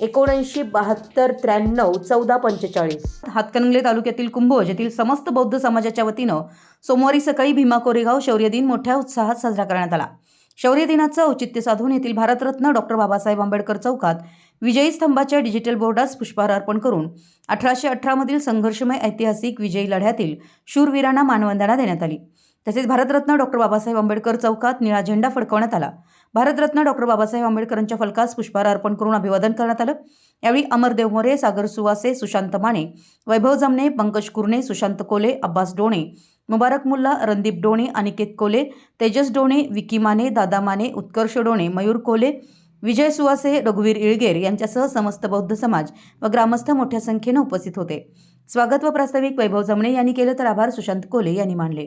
एकोणऐंशी बहात्तर त्र्याण्णव चौदा पंचेचाळीस. हातकणंगले तालुक्यातील कुंभोज येथील समस्त बौद्ध समाजाच्या वतीनं सोमवारी सकाळी भीमा कोरेगाव शौर्य दिन मोठ्या उत्साहात साजरा करण्यात आला. शौर्य दिनाचं औचित्य साधून येथील भारतरत्न डॉक्टर बाबासाहेब आंबेडकर चौकात विजयी स्तंभाच्या डिजिटल बोर्डास पुष्पहार अर्पण करून अठराशे अठरामधील संघर्षमय ऐतिहासिक विजयी लढ्यातील शूरवीरांना मानवंदना देण्यात आली. तसेच भारतरत्न डॉक्टर बाबासाहेब आंबेडकर चौकात निळा झेंडा फडकवण्यात आला. भारतरत्न डॉक्टर बाबासाहेब आंबेडकरांच्या फलकास पुष्पहार अर्पण करून अभिवादन करण्यात आलं. यावेळी अमरदेव मोरे सागर सुवासे सुशांत माने वैभव जमणे पंकज कुरणे सुशांत कोले अब्बास डोणे मुबारक मुल्ला रणदीप डोणे अनिकेत कोले तेजस डोणे विकी माने दादा माने उत्कर्ष डोणे मयूर कोले विजय सुवासे रघुवीर इळगेर यांच्यासह समस्त बौद्ध समाज व ग्रामस्थ मोठ्या संख्येनं उपस्थित होते. स्वागत व प्रास्ताविक वैभव जमणे यांनी केलं तर आभार सुशांत कोले यांनी मानले.